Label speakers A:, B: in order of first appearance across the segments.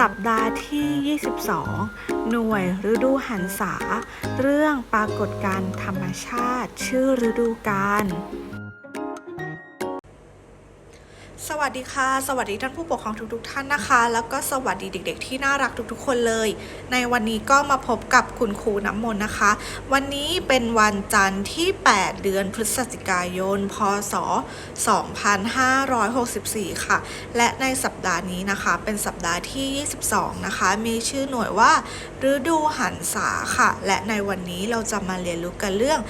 A: สัปดาห์ที่ 22 หน่วยฤดูหันษา เรื่องปรากฏการธรรมชาติ ชื่อฤดูกาล สวัสดีค่ะ สวัสดีท่านผู้ปกครองทุกๆท่านนะคะ แล้วก็สวัสดีเด็ก ๆ ที่น่ารักทุกๆ คนเลย ในวันนี้ก็มาพบกับคุณครูน้ำมนต์นะคะ วันนี้เป็นวันจันทร์ที่ 8 เดือนพฤศจิกายน พศ 2564 ค่ะ และในสัปดาห์นี้นะคะ เป็นสัปดาห์ที่ 22 นะคะ มีชื่อหน่วยว่าฤดูหันษาค่ะ และในวันนี้เราจะมาเรียนรู้กันเรื่อง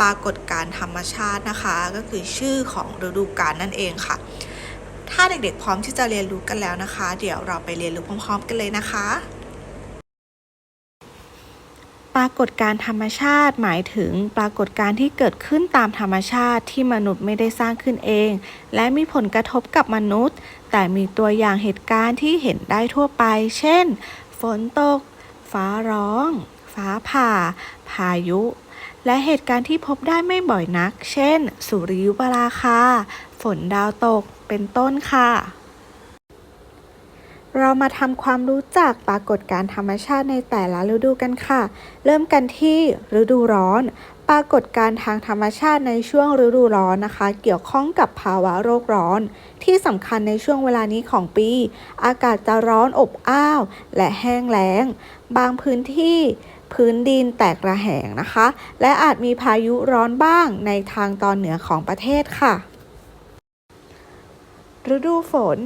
A: ปรากฏการธรรมชาตินะคะ ก็คือชื่อของฤดูกาลนั่นเองค่ะ ถ้าเด็กๆ พร้อมที่จะเรียนรู้กันแล้วนะคะ เดี๋ยวเราไปเรียนรู้พร้อมๆ กันเลยนะคะ ปรากฏการธรรมชาติหมายถึงปรากฏการที่เกิดขึ้นตามธรรมชาติที่มนุษย์ไม่ได้สร้างขึ้นเอง และมีผลกระทบกับมนุษย์ แต่มีตัวอย่างเหตุการณ์ที่เห็นได้ทั่วไป เช่น ฝนตก ฟ้าร้อง ฟ้าผ่า พายุและเหตุการณ์ที่พบได้ไม่บ่อยนัก เช่น สุริยุปราคา ฝนดาวตกเป็นต้นค่ะ เรามาทำความรู้จักปรากฏการธรรมชาติในแต่ละฤดูกันค่ะ เริ่มกันที่ฤดูร้อน ปรากฏการทางธรรมชาติในช่วงฤดูร้อนนะคะ เกี่ยวข้องกับภาวะโลกร้อน ที่สำคัญในช่วงเวลานี้ของปี อากาศจะร้อนอบอ้าว และแห้งแล้ง บางพื้นที่พื้นดินแตกระแหงนะคะ และอาจมีพายุร้อนบ้างในทางตอนเหนือของประเทศค่ะ ฤดูฝน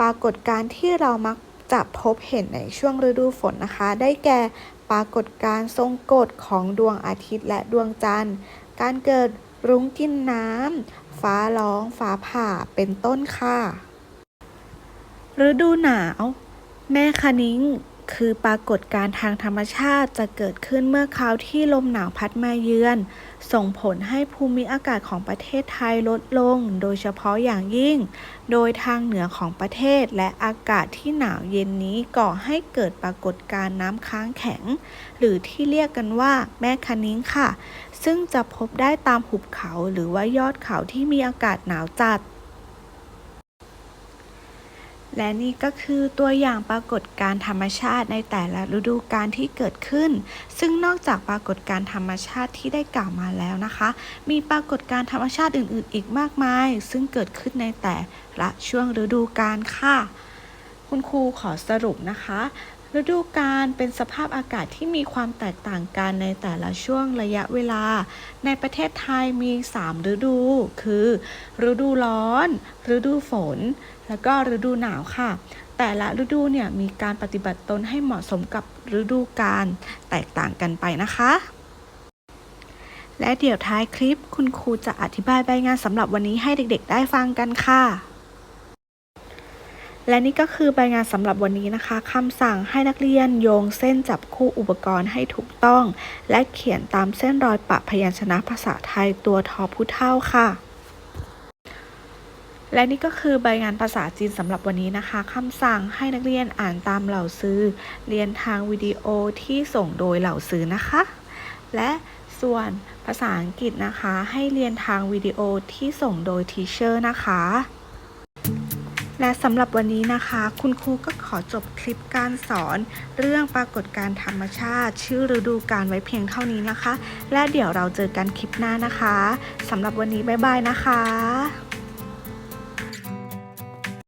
A: ปรากฏการณ์ที่เรามักจะพบเห็นในช่วงฤดูฝนนะคะ ได้แก่ปรากฏการณ์ทรงกฎของดวงอาทิตย์และดวงจันทร์ การเกิดรุ้งกินน้ำ ฟ้าร้อง ฟ้าผ่า เป็นต้นค่ะ ฤดูหนาว แม่คะนิ้ง คือปรากฏการณ์ทางธรรมชาติจะเกิดขึ้นเมื่อคราวที่ลมหนาวพัดมาเยือน ส่งผลให้ภูมิอากาศของประเทศไทยลดลง โดยเฉพาะอย่างยิ่ง โดยทางเหนือของประเทศและอากาศที่หนาวเย็นนี้ก่อให้เกิดปรากฏการณ์น้ำค้างแข็ง หรือที่เรียกกันว่าแม่คะนิ้งค่ะ ซึ่งจะพบได้ตามหุบเขาหรือว่ายอดเขาที่มีอากาศหนาวจัด และนี่ก็คือตัวอย่างปรากฏการธรรมชาติในแต่ละฤดูกาลที่เกิดขึ้น ซึ่งนอกจากปรากฏการธรรมชาติที่ได้กล่าวมาแล้วนะคะ มีปรากฏการธรรมชาติอื่นๆ อีกมากมาย ซึ่งเกิดขึ้นในแต่ละช่วงฤดูกาลค่ะ คุณครูขอสรุปนะคะ ฤดูกาลเป็นสภาพอากาศที่มีความแตกต่างกันในแต่ละช่วงระยะเวลา ในประเทศไทยมี 3 ฤดู คือ ฤดูร้อน ฤดูฝน แล้วก็ฤดูหนาวค่ะ แต่ละฤดูเนี่ยมีการปฏิบัติตนให้เหมาะสมกับฤดูกาลแตกต่างกันไปนะคะ และเดี๋ยวท้ายคลิปคุณครูจะอธิบายใบงานสำหรับวันนี้ให้เด็กๆ ได้ฟังกันค่ะ และนี่ก็คือใบงานสำหรับวันนี้นะคะคำสั่งให้นักเรียนโยงเส้นจับคู่อุปกรณ์ให้ถูกต้อง และเขียนตามเส้นรอยปะพยัญชนะภาษาไทยตัวทอผู้เท่าค่ะ และนี่ก็คือใบงานภาษาจีนสำหรับวันนี้นะคะคำสั่งให้นักเรียนอ่านตามเหล่าซื้อ เรียนทางวิดีโอที่ส่งโดยเหล่าซื้อนะคะ และส่วนภาษาอังกฤษนะคะ ให้เรียนทางวิดีโอที่ส่งโดยทีเชอร์นะคะ และสำหรับวันนี้นะคะ คุณครูก็ขอจบคลิปการสอน เรื่องปรากฏการธรรมชาติ ชื่อฤดูกาลไว้เพียงเท่านี้นะคะ และเดี๋ยวเราเจอกันคลิปหน้านะคะสำหรับวันนี้บ๊ายบายนะคะ